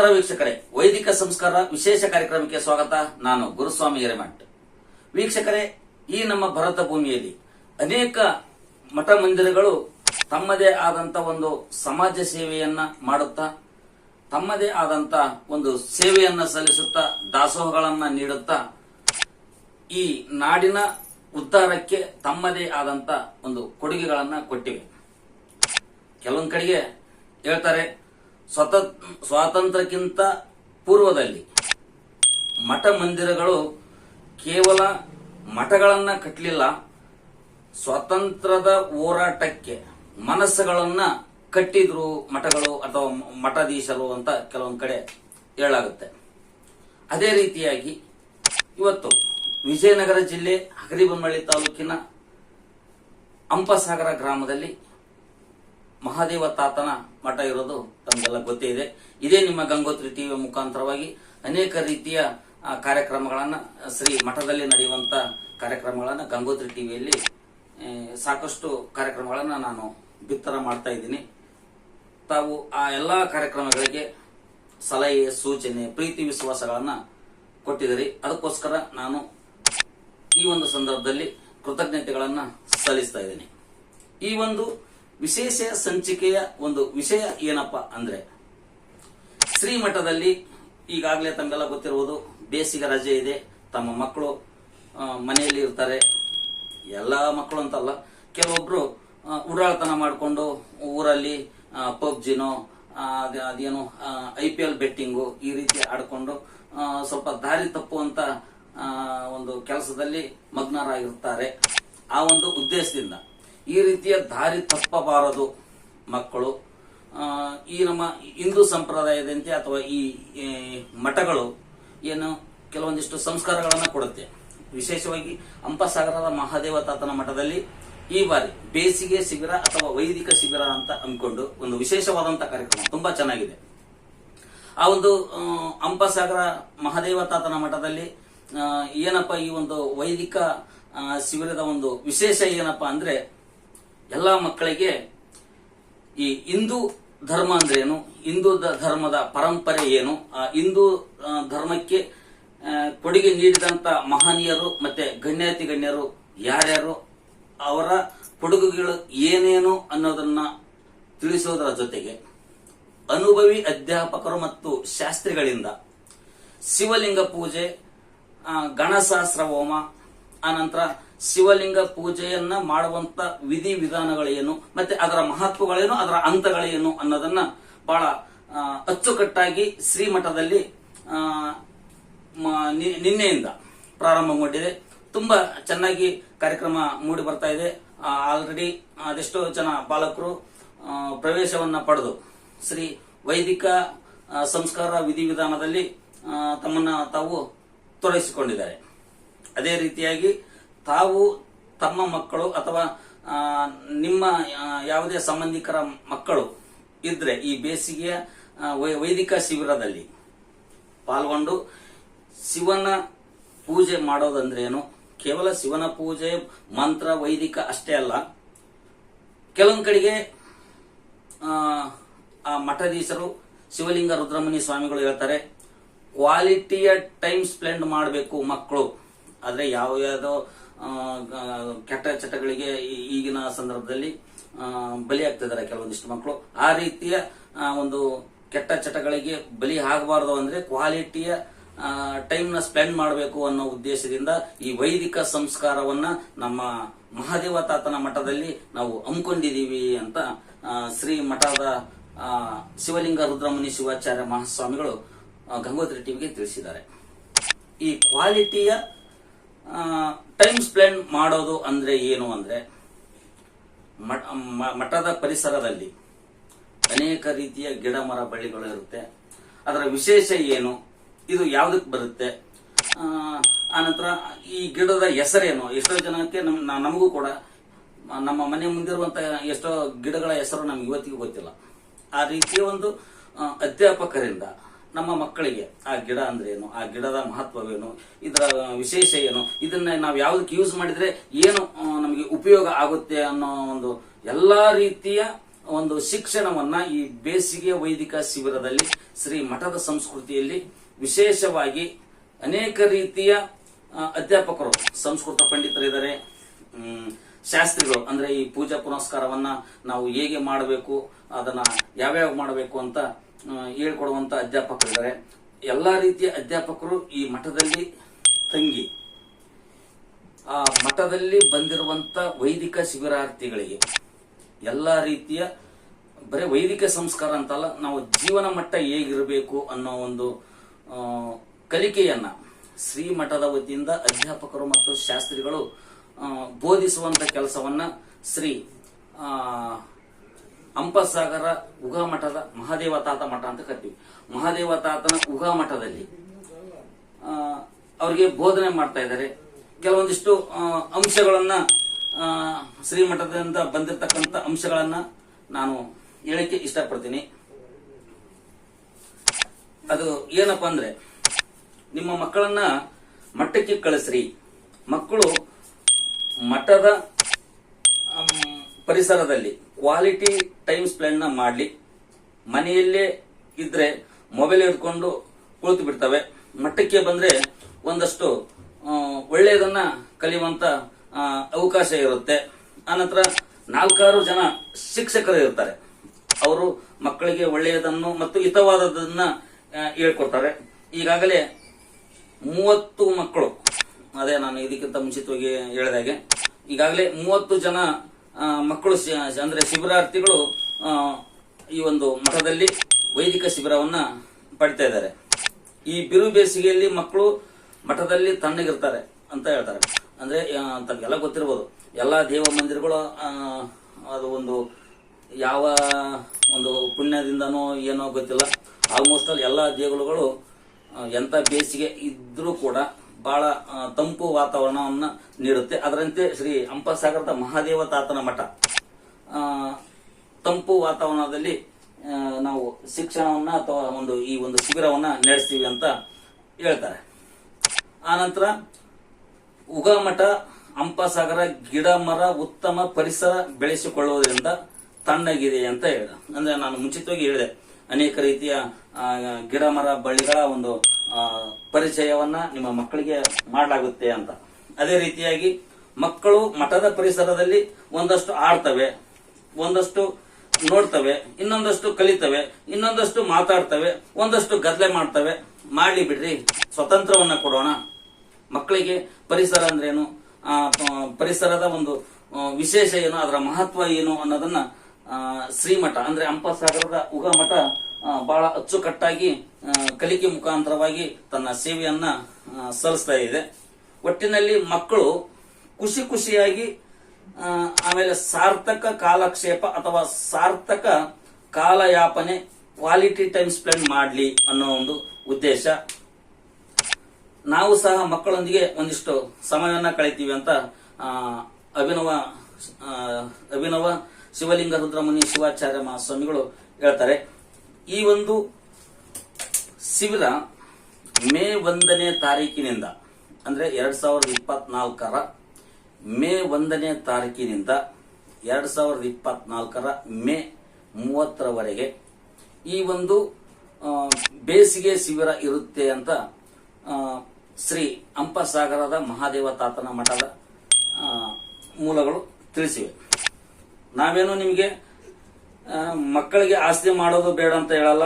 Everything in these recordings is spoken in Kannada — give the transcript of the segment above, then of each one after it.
ನಮಸ್ಕಾರ ವೀಕ್ಷಕರೇ. ವೈದಿಕ ಸಂಸ್ಕಾರ ವಿಶೇಷ ಕಾರ್ಯಕ್ರಮಕ್ಕೆ ಸ್ವಾಗತ. ನಾನು ಗುರುಸ್ವಾಮಿ ಹಿರೇಮಠ್ ವೀಕ್ಷಕರೇ, ಈ ನಮ್ಮ ಭರತ ಭೂಮಿಯಲ್ಲಿ ಅನೇಕ ಮಠ ಮಂದಿರಗಳು ತಮ್ಮದೇ ಆದಂತ ಒಂದು ಸಮಾಜ ಸೇವೆಯನ್ನ ಮಾಡುತ್ತಾ, ತಮ್ಮದೇ ಆದಂತ ಒಂದು ಸೇವೆಯನ್ನ ಸಲ್ಲಿಸುತ್ತಾ, ದಾಸೋಹಗಳನ್ನ ನೀಡುತ್ತಾ, ಈ ನಾಡಿನ ಉದ್ಧಾರಕ್ಕೆ ತಮ್ಮದೇ ಆದಂತ ಒಂದು ಕೊಡುಗೆಗಳನ್ನ ಕೊಟ್ಟಿವೆ. ಕೆಲವೊಂದ್ ಕಡೆಗೆ ಹೇಳ್ತಾರೆ ಸ್ವತ, ಸ್ವಾತಂತ್ರ್ಯಕ್ಕಿಂತ ಪೂರ್ವದಲ್ಲಿ ಮಠ ಮಂದಿರಗಳು ಕೇವಲ ಮಠಗಳನ್ನು ಕಟ್ಟಲಿಲ್ಲ ಸ್ವಾತಂತ್ರ್ಯದ ಹೋರಾಟಕ್ಕೆ ಮನಸ್ಸುಗಳನ್ನು ಕಟ್ಟಿದ್ರು ಮಠಗಳು ಅಥವಾ ಮಠಾಧೀಶರು ಅಂತ ಕೆಲವೊಂದು ಕಡೆ ಹೇಳಾಗುತ್ತೆ ಅದೇ ರೀತಿಯಾಗಿ ಇವತ್ತು ವಿಜಯನಗರ ಜಿಲ್ಲೆ ಹಗರಿಬೊಮ್ಮಳ್ಳಿ ತಾಲೂಕಿನ ಅಂಪಸಾಗರ ಗ್ರಾಮದಲ್ಲಿ ಮಹಾದೇವ ತಾತನ ಮಠ ಇರೋದು ತಮಗೆಲ್ಲ ಗೊತ್ತೇ ಇದೆ. ಇದೇ ನಿಮ್ಮ ಗಂಗೋತ್ರಿ ಟಿವಿಯ ಮುಖಾಂತರವಾಗಿ ಅನೇಕ ರೀತಿಯ ಕಾರ್ಯಕ್ರಮಗಳನ್ನ, ಶ್ರೀ ಮಠದಲ್ಲಿ ನಡೆಯುವಂತ ಕಾರ್ಯಕ್ರಮಗಳನ್ನ ಗಂಗೋತ್ರಿ ಟಿವಿಯಲ್ಲಿ ಸಾಕಷ್ಟು ಕಾರ್ಯಕ್ರಮಗಳನ್ನ ನಾನು ಬಿತ್ತರ ಮಾಡ್ತಾ ಇದ್ದೀನಿ. ತಾವು ಆ ಎಲ್ಲಾ ಕಾರ್ಯಕ್ರಮಗಳಿಗೆ ಸಲಹೆ, ಸೂಚನೆ, ಪ್ರೀತಿ ವಿಶ್ವಾಸಗಳನ್ನ ಕೊಟ್ಟಿದ್ದೀರಿ. ಅದಕ್ಕೋಸ್ಕರ ನಾನು ಈ ಒಂದು ಸಂದರ್ಭದಲ್ಲಿ ಕೃತಜ್ಞತೆಗಳನ್ನ ಸಲ್ಲಿಸ್ತಾ ಇದ್ದೀನಿ. ಈ ಒಂದು ವಿಶೇಷ ಸಂಚಿಕೆಯ ಒಂದು ವಿಷಯ ಏನಪ್ಪ ಅಂದ್ರೆ ಶ್ರೀಮಠದಲ್ಲಿ ಈಗಾಗಲೇ ತಮಗೆಲ್ಲ ಗೊತ್ತಿರುವುದು ಬೇಸಿಗೆ ರಜೆ ಇದೆ. ತಮ್ಮ ಮಕ್ಕಳು ಮನೆಯಲ್ಲಿ ಇರ್ತಾರೆ. ಎಲ್ಲ ಮಕ್ಕಳು ಅಂತಲ್ಲ ಕೆಲವೊಬ್ರು ಉಡಾಳತನ ಮಾಡಿಕೊಂಡು ಊರಲ್ಲಿ ಪಬ್ಜಿನೋ ಅದೇನು ಐ ಪಿ ಎಲ್ ಬೆಟ್ಟಿಂಗು ಈ ರೀತಿ ಆಡ್ಕೊಂಡು ಸ್ವಲ್ಪ ದಾರಿ ತಪ್ಪುವಂತ ಒಂದು ಕೆಲಸದಲ್ಲಿ ಮಗ್ನರಾಗಿರ್ತಾರೆ. ಆ ಒಂದು ಉದ್ದೇಶದಿಂದ. ಈ ರೀತಿಯ ದಾರಿ ತಪ್ಪಬಾರದು ಮಕ್ಕಳು. ಈ ನಮ್ಮ ಹಿಂದೂ ಸಂಪ್ರದಾಯದಂತೆ ಅಥವಾ ಈ ಮಠಗಳು ಏನು ಕೆಲವೊಂದಿಷ್ಟು ಸಂಸ್ಕಾರಗಳನ್ನು ಕೊಡುತ್ತೆ. ವಿಶೇಷವಾಗಿ ಅಂಪಸಾಗರದ ಮಹಾದೇವ ತಾತನ ಮಠದಲ್ಲಿ ಈ ಬಾರಿ ಬೇಸಿಗೆ ಶಿಬಿರ ಅಥವಾ ವೈದಿಕ ಶಿಬಿರ ಅಂತ ಅಂದ್ಕೊಂಡು ಒಂದು ವಿಶೇಷವಾದಂತಹ ಕಾರ್ಯಕ್ರಮ ತುಂಬಾ ಚೆನ್ನಾಗಿದೆ. ಆ ಒಂದು ಅಂಪಸಾಗರ ಮಹಾದೇವ ತಾತನ ಮಠದಲ್ಲಿ ಏನಪ್ಪ ಈ ಒಂದು ವೈದಿಕ ಶಿಬಿರದ ಒಂದು ವಿಶೇಷ ಏನಪ್ಪಾ ಅಂದ್ರೆ ಎಲ್ಲಾ ಮಕ್ಕಳಿಗೆ ಈ ಹಿಂದೂ ಧರ್ಮ ಅಂದ್ರೆ ಏನು? ಹಿಂದೂ ಧರ್ಮದ ಪರಂಪರೆ ಏನು? ಆ ಹಿಂದೂ ಧರ್ಮಕ್ಕೆ ಕೊಡುಗೆ ನೀಡಿದಂತ ಮಹನೀಯರು ಮತ್ತೆ ಗಣ್ಯಾತಿ ಗಣ್ಯರು ಯಾರ್ಯಾರು? ಅವರ ಕೊಡುಗೆಗಳು ಏನೇನು ಅನ್ನೋದನ್ನ ತಿಳಿಸೋದರ ಜೊತೆಗೆ ಅನುಭವಿ ಅಧ್ಯಾಪಕರು ಮತ್ತು ಶಾಸ್ತ್ರಿಗಳಿಂದ ಶಿವಲಿಂಗ ಪೂಜೆ ಗಣಸಹಸ್ರ ಹೋಮ ಆನಂತರ ಶಿವಲಿಂಗ ಪೂಜೆಯನ್ನ ಮಾಡುವಂತ ವಿಧಿ ವಿಧಾನಗಳೇನು, ಮತ್ತೆ ಅದರ ಮಹತ್ವಗಳೇನು, ಅದರ ಹಂತಗಳೇನು ಅನ್ನೋದನ್ನ ಬಹಳ ಅಚ್ಚುಕಟ್ಟಾಗಿ ಶ್ರೀಮಠದಲ್ಲಿ ನಿನ್ನೆಯಿಂದ ಪ್ರಾರಂಭಗೊಂಡಿದೆ ತುಂಬಾ ಚೆನ್ನಾಗಿ ಕಾರ್ಯಕ್ರಮ ಮೂಡಿ ಬರ್ತಾ ಇದೆ. ಆಲ್ರೆಡಿ ಅದೆಷ್ಟೋ ಜನ ಬಾಲಕರು ಪ್ರವೇಶವನ್ನ ಪಡೆದು ಶ್ರೀ ವೈದಿಕ ಸಂಸ್ಕಾರ ವಿಧಿವಿಧಾನದಲ್ಲಿ ತಮ್ಮನ್ನ ತಾವು ತೊಡಗಿಸಿಕೊಂಡಿದ್ದಾರೆ. ಅದೇ ರೀತಿಯಾಗಿ ತಾವು ತಮ್ಮ ಮಕ್ಕಳು ಅಥವಾ ನಿಮ್ಮ ಯಾವುದೇ ಸಂಬಂಧಿಕರ ಮಕ್ಕಳು ಇದ್ರೆ ಈ ಬೇಸಿಗೆಯ ವೈದಿಕ ಶಿಬಿರದಲ್ಲಿ ಪಾಲ್ಗೊಂಡು ಶಿವನ ಪೂಜೆ ಮಾಡೋದಂದ್ರೇನು ಕೇವಲ ಶಿವನ ಪೂಜೆ ಮಂತ್ರ ವೈದಿಕ ಅಷ್ಟೇ ಅಲ್ಲ. ಕೆಲವೊಂದು ಕಡೆಗೆ ಆ, ಮಠಾಧೀಶರು ಶಿವಲಿಂಗ ರುದ್ರಮುನಿ ಸ್ವಾಮಿಗಳು ಹೇಳ್ತಾರೆ ಕ್ವಾಲಿಟಿಯ ಟೈಮ್ ಸ್ಪೆಂಡ್ ಮಾಡಬೇಕು ಮಕ್ಕಳು. ಆದರೆ ಯಾವ ಯಾವುದೋ ಕೆಟ್ಟ ಚಟಗಳಿಗೆ ಈಗಿನ ಸಂದರ್ಭದಲ್ಲಿ ಬಲಿಯಾಗ್ತಿದ್ದಾರೆ ಕೆಲವೊಂದಿಷ್ಟು ಮಕ್ಕಳು. ಆ ರೀತಿಯ ಒಂದು ಕೆಟ್ಟ ಚಟಗಳಿಗೆ ಬಲಿ ಆಗಬಾರದು ಅಂದ್ರೆ ಕ್ವಾಲಿಟಿಯ ಟೈಮ್ನ ಸ್ಪೆಂಡ್ ಮಾಡಬೇಕು ಅನ್ನೋ ಉದ್ದೇಶದಿಂದ ಈ ವೈದಿಕ ಸಂಸ್ಕಾರವನ್ನ ನಮ್ಮ ಮಹಾದೇವ ತಾತನ ಮಠದಲ್ಲಿ ನಾವು ಹಮ್ಮಿಕೊಂಡಿದ್ದೀವಿ ಅಂತ ಶ್ರೀ ಮಠದ ಶಿವಲಿಂಗ ರುದ್ರಮುನಿ ಶಿವಾಚಾರ್ಯ ಮಹಾಸ್ವಾಮಿಗಳು ಗಂಗೋತ್ರಿ ಟಿವಿಗೆ ತಿಳಿಸಿದ್ದಾರೆ. ಈ ಕ್ವಾಲಿಟಿಯ ಟೈಮ್ ಸ್ಪೆಂಡ್ ಮಾಡೋದು ಅಂದ್ರೆ ಏನು ಅಂದ್ರೆ ಮಠದ ಪರಿಸರದಲ್ಲಿ ಅನೇಕ ರೀತಿಯ ಗಿಡ ಮರ ಬಳ್ಳಿಗಳು ಇರುತ್ತೆ. ಅದರ ವಿಶೇಷ ಏನು? ಇದು ಯಾವುದಕ್ಕೆ ಬರುತ್ತೆ? ಆನಂತರ ಈ ಗಿಡದ ಹೆಸರೇನು? ಎಷ್ಟೋ ಜನಕ್ಕೆ ನಮ್- ನಮಗೂ ಕೂಡ, ನಮ್ಮ ಮನೆ ಮುಂದಿರುವಂತ ಎಷ್ಟೋ ಗಿಡಗಳ ಹೆಸರು ನಮ್ಗೆ ಇವತ್ತಿಗೂ ಗೊತ್ತಿಲ್ಲ. ಆ ರೀತಿಯ ಒಂದು ಅಧ್ಯಾಪಕರಿಂದ ನಮ್ಮ ಮಕ್ಕಳಿಗೆ ಆ ಗಿಡ ಅಂದ್ರೆ ಏನು ಆ ಗಿಡದ ಮಹತ್ವವೇನು, ಇದರ ವಿಶೇಷ ಏನು, ಇದನ್ನ ನಾವು ಯಾವ್ದಕ್ಕೆ ಯೂಸ್ ಮಾಡಿದ್ರೆ ಏನು ನಮಗೆ ಉಪಯೋಗ ಆಗುತ್ತೆ ಅನ್ನೋ ಒಂದು ಎಲ್ಲಾ ರೀತಿಯ ಒಂದು ಶಿಕ್ಷಣವನ್ನ ಈ ಬೇಸಿಗೆ ವೈದಿಕ ಶಿಬಿರದಲ್ಲಿ, ಶ್ರೀ ಮಠದ ಸಂಸ್ಕೃತಿಯಲ್ಲಿ ವಿಶೇಷವಾಗಿ ಅನೇಕ ರೀತಿಯ ಅಧ್ಯಾಪಕರು, ಸಂಸ್ಕೃತ ಪಂಡಿತರಿದ್ದಾರೆ ಶಾಸ್ತ್ರಿಗಳು, ಅಂದ್ರೆ ಈ ಪೂಜಾ ಪುನಸ್ಕಾರವನ್ನ ನಾವು ಹೇಗೆ ಮಾಡಬೇಕು, ಅದನ್ನ ಯಾವ್ಯಾವ ಮಾಡಬೇಕು ಅಂತ ಹೇಳ್ಕೊಡುವಂತ ಅಧ್ಯಾಪಕರಿದ್ದಾರೆ. ಎಲ್ಲಾ ರೀತಿಯ ಅಧ್ಯಾಪಕರು ಈ ಮಠದಲ್ಲಿ ತಂಗಿ. ಆ ಮಠದಲ್ಲಿ ಬಂದಿರುವಂತ ವೈದಿಕ ಶಿಬಿರಾರ್ಥಿಗಳಿಗೆ ಎಲ್ಲಾ ರೀತಿಯ ಬರೀ ವೈದಿಕ ಸಂಸ್ಕಾರ ಅಂತಲ್ಲ, ನಾವು ಜೀವನ ಮಟ್ಟ ಹೇಗಿರಬೇಕು ಅನ್ನೋ ಒಂದು ಕಲಿಕೆಯನ್ನ ಶ್ರೀ ಮಠದ ವತಿಯಿಂದ ಅಧ್ಯಾಪಕರು ಮತ್ತು ಶಾಸ್ತ್ರಿಗಳು ಬೋಧಿಸುವಂತ ಕೆಲಸವನ್ನ ಶ್ರೀ ಆ, ಉಗಮಠದ ಉಗಾ ಮಠದ ಮಹಾದೇವ ತಾತ ಮಠ ಅಂತ ಕರಿತೀವಿ. ಮಹಾದೇವ ತಾತನ ಉಗಾ ಮಠದಲ್ಲಿ ಆ, ಅವ್ರಿಗೆ ಬೋಧನೆ ಮಾಡ್ತಾ ಇದ್ದಾರೆ. ಕೆಲವೊಂದಿಷ್ಟು ಅಂಶಗಳನ್ನ ಶ್ರೀಮಠದಿಂದ ಬಂದಿರತಕ್ಕಂತ ಅಂಶಗಳನ್ನ ನಾನು ಹೇಳಕ್ಕೆ ಇಷ್ಟಪಡ್ತೀನಿ. ಅದು ಏನಪ್ಪ ಅಂದ್ರೆ ನಿಮ್ಮ ಮಕ್ಕಳನ್ನ ಮಠಕ್ಕೆ ಕಳಿಸ್ರಿ. ಮಕ್ಕಳು ಮಠದ ಪರಿಸರದಲ್ಲಿ ಕ್ವಾಲಿಟಿ ಟೈಮ್ ಸ್ಪೆಂಡ್ ಮಾಡಲಿ. ಮನೆಯಲ್ಲೇ ಇದ್ರೆ ಮೊಬೈಲ್ ಹಿಡ್ಕೊಂಡು ಕುಳಿತು ಬಿಡ್ತವೆ. ಮಟ್ಟಕ್ಕೆ ಬಂದ್ರೆ ಒಂದಷ್ಟು ಒಳ್ಳೆಯದನ್ನ ಕಲಿಯುವಂತ ಅವಕಾಶ ಇರುತ್ತೆ. ಆನಂತರ ನಾಲ್ಕಾರು ಜನ ಶಿಕ್ಷಕರು ಇರ್ತಾರೆ. ಅವರು ಮಕ್ಕಳಿಗೆ ಒಳ್ಳೆಯದನ್ನು ಮತ್ತು ಹಿತವಾದದನ್ನ ಹೇಳ್ಕೊಡ್ತಾರೆ. ಈಗಾಗಲೇ ಮೂವತ್ತು ಮಕ್ಕಳು. ಅದೇ ನಾನು ಇದಕ್ಕಿಂತ ಮುಂಚಿತವಾಗಿ ಹೇಳಿದಾಗೆ ಈಗಾಗಲೇ ಮೂವತ್ತು ಜನ ಮಕ್ಕಳು ಅಂದ್ರೆ ಶಿಬಿರಾರ್ಥಿಗಳು ಈ ಒಂದು ಮಠದಲ್ಲಿ ವೈದಿಕ ಶಿಬಿರವನ್ನ ಪಡಿತಾ ಇದ್ದಾರೆ. ಈ ಬಿರು ಬೇಸಿಗೆಯಲ್ಲಿ ಮಕ್ಕಳು ಮಠದಲ್ಲಿ ತಣ್ಣಗಿರ್ತಾರೆ ಅಂತ ಹೇಳ್ತಾರೆ. ಅಂದ್ರೆ ತಮಗೆಲ್ಲ ಗೊತ್ತಿರ್ಬೋದು. ಎಲ್ಲಾ ದೇವ ಮಂದಿರಗಳು ಅದು ಒಂದು ಯಾವ ಒಂದು ಪುಣ್ಯದಿಂದನೋ ಏನೋ ಗೊತ್ತಿಲ್ಲ. ಆಲ್ಮೋಸ್ಟ್ ಅಲ್ಲಿ ಎಲ್ಲಾ ದೇಗುಲಗಳು ಎಂಥ ಬೇಸಿಗೆ ಇದ್ರೂ ಕೂಡ ಬಹಳ ತಂಪು ವಾತಾವರಣವನ್ನು ನೀಡುತ್ತೆ. ಅದರಂತೆ ಶ್ರೀ ಹಂಪಸಾಗರದ ಮಹಾದೇವ ತಾತನ ಮಠ. ತಂಪು ವಾತಾವರಣದಲ್ಲಿ ನಾವು ಶಿಕ್ಷಣವನ್ನ ಅಥವಾ ಒಂದು ಈ ಒಂದು ಶಿಬಿರವನ್ನ ನಡೆಸ್ತೀವಿ ಅಂತ ಹೇಳ್ತಾರೆ. ಆನಂತರ ಉಗಮಠ ಅಂಪಸಾಗರ ಗಿಡ ಮರ ಉತ್ತಮ ಪರಿಸರ ಬೆಳೆಸಿಕೊಳ್ಳುವುದರಿಂದ ತಣ್ಣಗಿದೆ ಅಂತ ಹೇಳಿದ. ಅಂದ್ರೆ ನಾನು ಮುಂಚಿತವಾಗಿ ಹೇಳಿದೆ. ಅನೇಕ ರೀತಿಯ ಗಿಡ ಮರ, ಬಳ್ಳಿಗಳ ಒಂದು ಪರಿಚಯವನ್ನ ನಿಮ್ಮ ಮಕ್ಕಳಿಗೆ ಮಾಡಲಾಗುತ್ತೆ ಅಂತ. ಅದೇ ರೀತಿಯಾಗಿ ಮಕ್ಕಳು ಮಠದ ಪರಿಸರದಲ್ಲಿ ಒಂದಷ್ಟು ಆಡ್ತವೆ, ಒಂದಷ್ಟು ನೋಡ್ತವೆ, ಇನ್ನೊಂದಷ್ಟು ಕಲಿತವೆ, ಇನ್ನೊಂದಷ್ಟು ಮಾತಾಡ್ತವೆ, ಒಂದಷ್ಟು ಗದ್ಲೆ ಮಾಡ್ತವೆ. ಮಾಡಲಿ ಬಿಡ್ರಿ ಸ್ವತಂತ್ರವನ್ನ ಕೊಡೋಣ. ಮಕ್ಕಳಿಗೆ ಪರಿಸರ ಅಂದ್ರೇನು? ಪರಿಸರದ ಒಂದು ವಿಶೇಷ ಏನು, ಅದರ ಮಹತ್ವ ಏನು ಅನ್ನೋದನ್ನ ಶ್ರೀಮಠ, ಅಂದ್ರೆ ಅಂಪಸಾಗರದ ಉಗಮಠ ಬಹಳ ಅಚ್ಚುಕಟ್ಟಾಗಿ ಕಲಿಕೆ ಮುಖಾಂತರವಾಗಿ ತನ್ನ ಸೇವೆಯನ್ನ ಸಲ್ಲಿಸ್ತಾ ಇದೆ. ಒಟ್ಟಿನಲ್ಲಿ ಮಕ್ಕಳು ಖುಷಿ ಖುಷಿಯಾಗಿ ಆಮೇಲೆ ಸಾರ್ಥಕ ಕಾಲಕ್ಷೇಪ ಅಥವಾ ಸಾರ್ಥಕ ಕಾಲಯಾಪನೆ ಕ್ವಾಲಿಟಿ ಟೈಮ್ ಸ್ಪೆಂಡ್ ಮಾಡಲಿ ಅನ್ನೋ ಒಂದು ಉದ್ದೇಶ. ನಾವು ಸಹ ಮಕ್ಕಳೊಂದಿಗೆ ಒಂದಿಷ್ಟು ಸಮಯವನ್ನ ಕಳಿತೀವಿ ಅಂತ ಅಭಿನವ ಅಭಿನವ ಶಿವಲಿಂಗ ರುದ್ರಮುನಿ ಶಿವಾಚಾರ್ಯ ಮಹಾಸ್ವಾಮಿಗಳು ಹೇಳ್ತಾರೆ. ಈ ಒಂದು ಶಿಬಿರ ಮೇ ಒಂದನೇ ತಾರೀಕಿನಿಂದ, ಅಂದ್ರೆ ಎರಡ್ ಸಾವಿರದ ಇಪ್ಪತ್ನಾಲ್ಕರ ಮೇ ಒಂದನೇ ತಾರೀಕಿನಿಂದ ಎರಡ್ ಸಾವಿರದ ಇಪ್ಪತ್ನಾಲ್ಕರ ಮೇ ಮೂವತ್ತರವರೆಗೆ ಈ ಒಂದು ಬೇಸಿಗೆ ಶಿಬಿರ ಇರುತ್ತೆ ಅಂತ ಶ್ರೀ ಅಂಪಸಾಗರದ ಮಹಾದೇವ ತಾತನ ಮಠದ ಮೂಲಗಳು ತಿಳಿಸಿವೆ. ನಾವೇನು ನಿಮಗೆ ಮಕ್ಕಳಿಗೆ ಆಸ್ತಿ ಮಾಡೋದು ಬೇಡ ಅಂತ ಹೇಳಲ್ಲ.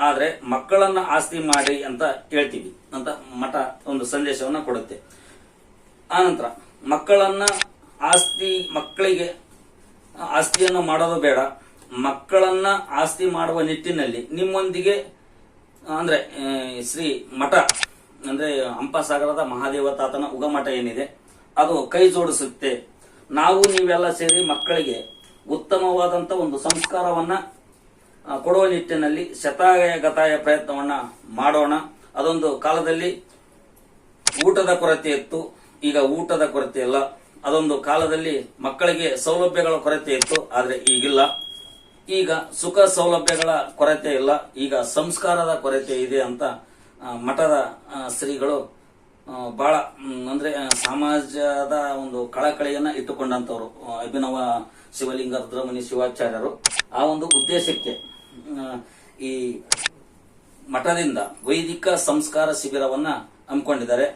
ಆದ್ರೆ ಮಕ್ಕಳನ್ನ ಆಸ್ತಿ ಮಾಡಿ ಅಂತ ಹೇಳ್ತೀವಿ ಅಂತ ಮಠ ಒಂದು ಸಂದೇಶವನ್ನ ಕೊಡುತ್ತೆ. ಆನಂತರ ಮಕ್ಕಳನ್ನ ಆಸ್ತಿ ಮಕ್ಕಳಿಗೆ ಆಸ್ತಿಯನ್ನು ಮಾಡೋದು ಬೇಡ. ಮಕ್ಕಳನ್ನ ಆಸ್ತಿ ಮಾಡುವ ನಿಟ್ಟಿನಲ್ಲಿ ನಿಮ್ಮೊಂದಿಗೆ ಅಂದ್ರೆ ಶ್ರೀ ಮಠ, ಅಂದ್ರೆ, ಹಂಪಸಾಗರದ ಮಹಾದೇವ ತಾತನ ಉಗಮಠ ಏನಿದೆ, ಅದು ಕೈ ಜೋಡಿಸುತ್ತೆ. ನಾವು ನೀವೆಲ್ಲ ಸೇರಿ ಮಕ್ಕಳಿಗೆ ಉತ್ತಮವಾದಂತ ಒಂದು ಸಂಸ್ಕಾರವನ್ನ ಕೊಡುವ ನಿಟ್ಟಿನಲ್ಲಿ ಶತಾಯ ಗತಾಯ ಪ್ರಯತ್ನವನ್ನ ಮಾಡೋಣ. ಅದೊಂದು ಕಾಲದಲ್ಲಿ ಊಟದ ಕೊರತೆ ಇತ್ತು. ಈಗ ಊಟದ ಕೊರತೆ ಇಲ್ಲ. ಅದೊಂದು ಕಾಲದಲ್ಲಿ ಮಕ್ಕಳಿಗೆ ಸೌಲಭ್ಯಗಳ ಕೊರತೆ ಇತ್ತು, ಆದರೆ ಈಗಿಲ್ಲ. ಈಗ ಸುಖ ಸೌಲಭ್ಯಗಳ ಕೊರತೆ ಇಲ್ಲ. ಈಗ ಸಂಸ್ಕಾರದ ಕೊರತೆ ಇದೆ ಅಂತ ಮಠದ ಶ್ರೀಗಳು ಬಹಳ ಅಂದ್ರೆ ಸಮಾಜದ ಒಂದು ಕಳಕಳಿಯನ್ನ ಇಟ್ಟುಕೊಂಡಂತವ್ರು. ಅಭಿನವ ಶಿವಲಿಂಗ ರುದ್ರಮುನಿ ಶಿವಾಚಾರ್ಯರು ಆ ಒಂದು ಉದ್ದೇಶಕ್ಕೆ ಈ ಮಠದಿಂದ ವೈದಿಕ ಸಂಸ್ಕಾರ ಶಿಬಿರವನ್ನ ಹಮ್ಮಿಕೊಂಡಿದ್ದಾರೆ.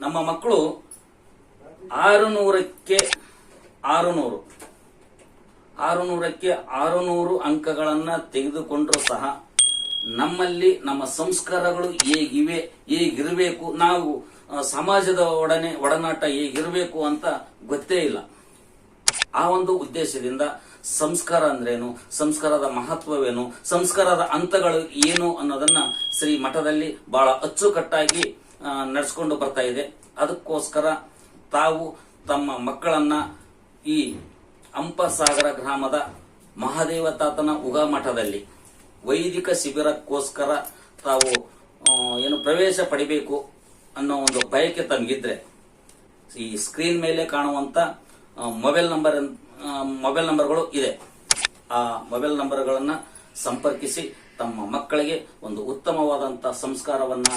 ನಮ್ಮ ಮಕ್ಕಳು ಆರು ನೂರಕ್ಕೆ ಆರು ನೂರು ಆರು ನೂರಕ್ಕೆ ಆರು ನೂರು ಅಂಕಗಳನ್ನ ತೆಗೆದುಕೊಂಡ್ರೂ ಸಹ ನಮ್ಮಲ್ಲಿ ನಮ್ಮ ಸಂಸ್ಕಾರಗಳು ಹೇಗಿವೆ, ಹೇಗಿರಬೇಕು, ನಾವು ಸಮಾಜದ ಒಡನೆ ಒಡನಾಟ ಹೇಗಿರಬೇಕು ಅಂತ ಗೊತ್ತೇ ಇಲ್ಲ. ಆ ಒಂದು ಉದ್ದೇಶದಿಂದ ಸಂಸ್ಕಾರ ಅಂದ್ರೇನು? ಸಂಸ್ಕಾರದ ಮಹತ್ವವೇನು? ಸಂಸ್ಕಾರದ ಹಂತಗಳು ಏನು ಅನ್ನೋದನ್ನ ಶ್ರೀ ಮಠದಲ್ಲಿ ಬಹಳ ಅಚ್ಚುಕಟ್ಟಾಗಿ ನಡೆಸ್ಕೊಂಡು ಬರ್ತಾ ಇದೆ. ಅದಕ್ಕೋಸ್ಕರ ತಾವು ತಮ್ಮ ಮಕ್ಕಳನ್ನ ಈ ಅಂಪಸಾಗರ ಗ್ರಾಮದ ಮಹಾದೇವ ತಾತನ ಉಗಾ ಮಠದಲ್ಲಿ ವೈದಿಕ ಶಿಬಿರಕ್ಕೋಸ್ಕರ ತಾವು ಏನು ಪ್ರವೇಶ ಪಡಿಬೇಕು ಅನ್ನೋ ಒಂದು ಬಯಕೆ ತಮಗಿದ್ರೆ ಈ ಸ್ಕ್ರೀನ್ ಮೇಲೆ ಕಾಣುವಂತ ಮೊಬೈಲ್ ನಂಬರ್ ಮೊಬೈಲ್ ನಂಬರ್ಗಳು ಇದೆ. ಆ ಮೊಬೈಲ್ ನಂಬರ್ಗಳನ್ನು ಸಂಪರ್ಕಿಸಿ ತಮ್ಮ ಮಕ್ಕಳಿಗೆ ಒಂದು ಉತ್ತಮವಾದಂತಹ ಸಂಸ್ಕಾರವನ್ನ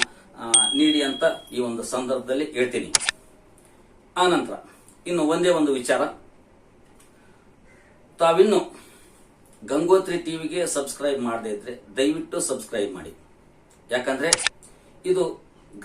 ನೀಡಿ ಅಂತ ಈ ಒಂದು ಸಂದರ್ಭದಲ್ಲಿ ಹೇಳ್ತೀನಿ. ಆನಂತರ ನಂತರ, ಇನ್ನು ಒಂದೇ ಒಂದು ವಿಚಾರ. ತಾವಿನ್ನು ಗಂಗೋತ್ರಿ ಟಿವಿಗೆ ಸಬ್ಸ್ಕ್ರೈಬ್ ಮಾಡದೇ ಇದ್ರೆ ದಯವಿಟ್ಟು ಸಬ್ಸ್ಕ್ರೈಬ್ ಮಾಡಿ. ಯಾಕಂದ್ರೆ ಇದು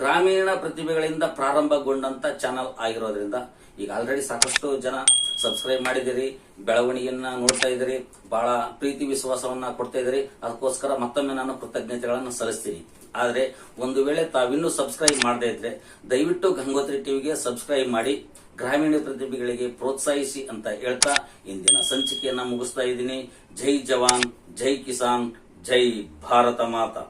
ಗ್ರಾಮೀಣ ಪ್ರತಿಭೆಗಳಿಂದ ಪ್ರಾರಂಭಗೊಂಡಂತ ಚಾನಲ್ ಆಗಿರೋದ್ರಿಂದ ಈಗ ಆಲ್ರೆಡಿ ಸಾಕಷ್ಟು ಜನ ಸಬ್ಸ್ಕ್ರೈಬ್ ಮಾಡಿದಿರಿ ಬೆಳವಣಿಗೆಯನ್ನ ನೋಡ್ತಾ ಇದ್ದೀರಿ, ಬಹಳ ಪ್ರೀತಿ ವಿಶ್ವಾಸವನ್ನ ಕೊಡ್ತಾ ಇದ್ರಿ ಅದಕ್ಕೋಸ್ಕರ ಮತ್ತೊಮ್ಮೆ ನಾನು ಕೃತಜ್ಞತೆಗಳನ್ನು ಸಲ್ಲಿಸ್ತೀನಿ. ಆದ್ರೆ ಒಂದು ವೇಳೆ ತಾವಿನ್ನೂ ಸಬ್ಸ್ಕ್ರೈಬ್ ಮಾಡದೇ ಇದ್ರೆ, ದಯವಿಟ್ಟು ಗಂಗೋತ್ರಿ ಟಿವಿಗೆ ಸಬ್ಸ್ಕ್ರೈಬ್ ಮಾಡಿ, ಗ್ರಾಮೀಣ ಪ್ರತಿಭೆಗಳಿಗೆ ಪ್ರೋತ್ಸಾಹಿಸಿ ಅಂತ ಹೇಳ್ತಾ ಇಂದಿನ ಸಂಚಿಕೆಯನ್ನ ಮುಗಿಸ್ತಾ ಇದ್ದೀನಿ. ಜೈ ಜವಾನ್, ಜೈ ಕಿಸಾನ್, ಜೈ ಭಾರತ ಮಾತಾ.